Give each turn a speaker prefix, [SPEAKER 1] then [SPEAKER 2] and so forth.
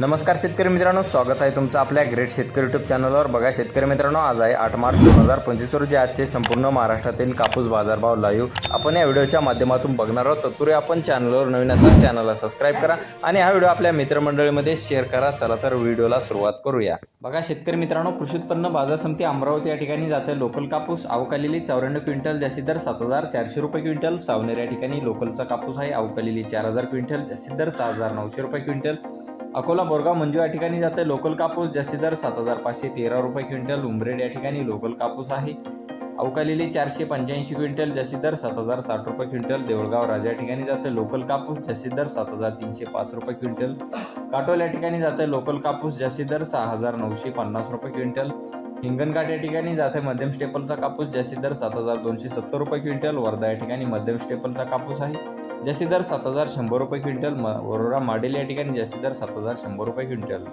[SPEAKER 1] नमस्कार शेतकरी मित्रांनो स्वागत आहे तुमचं आपल्या ग्रेट शेतकरी युट्यूब चॅनलवर बघा शेतकरी मित्रांनो आज आहे आठ मार्च दोन हजार पंचवीस रोजी. आजचे संपूर्ण महाराष्ट्रातील कापूस बाजारभाव लाईव्ह आपण या व्हिडिओच्या माध्यमातून बघणार आहोत. तत्पूर्वी आपण चॅनलवर नवीन असाल चॅनलला सबस्क्राईब करा आणि हा व्हिडिओ आपल्या मित्रमंडळीमध्ये शेअर करा. चला तर व्हिडिओला सुरुवात करूया. बघा शेतकरी मित्रांनो कृषी उत्पन्न बाजार समिती अमरावती या ठिकाणी जाते. लोकल कापूस अवकालेली चौऱ्याण्णव क्विंटल जास्तीत दर सात हजार चारशे रुपये क्विंटल. सावनेर या ठिकाणी लोकलचा कापूस आहे अवकालेली चार हजार क्विंटल जास्तीत दर सहा हजार नऊशे रुपये क्विंटल. अकोला बोरगाव मंजू या ठिकाणी जाते. लोकल कापूस जास्ती दर सात हजार पाचशे तेरा रुपये क्विंटल. उमरेड या ठिकाणी लोकल कापूस आहे. अवकालेली चारशे पंच्याऐंशी क्विंटल जास्ती दर सात हजार साठ रुपये क्विंटल. देवळगाव राजा या ठिकाणी जाते. लोकल कापूस जास्ती दर सात हजार तीनशे पाच रुपये क्विंटल. काटोल या ठिकाणी जाते. लोकल कापूस जास्ती दर सहा हजार नऊशे पन्नास रुपये क्विंटल. हिंगणघाट या ठिकाणी जाते. मध्यम स्टेपलचा कापूस जास्ती दर सात हजार दोनशे सत्तर रुपये क्विंटल. वर्धा या ठिकाणी मध्यम स्टेपलचा कापूस आहे. जास्ती दर सात हजार शंभर रुपये क्विंटल म वरोरा माडेल या ठिकाणी जास्ती दर सात हजार शंभर रुपये क्विंटल.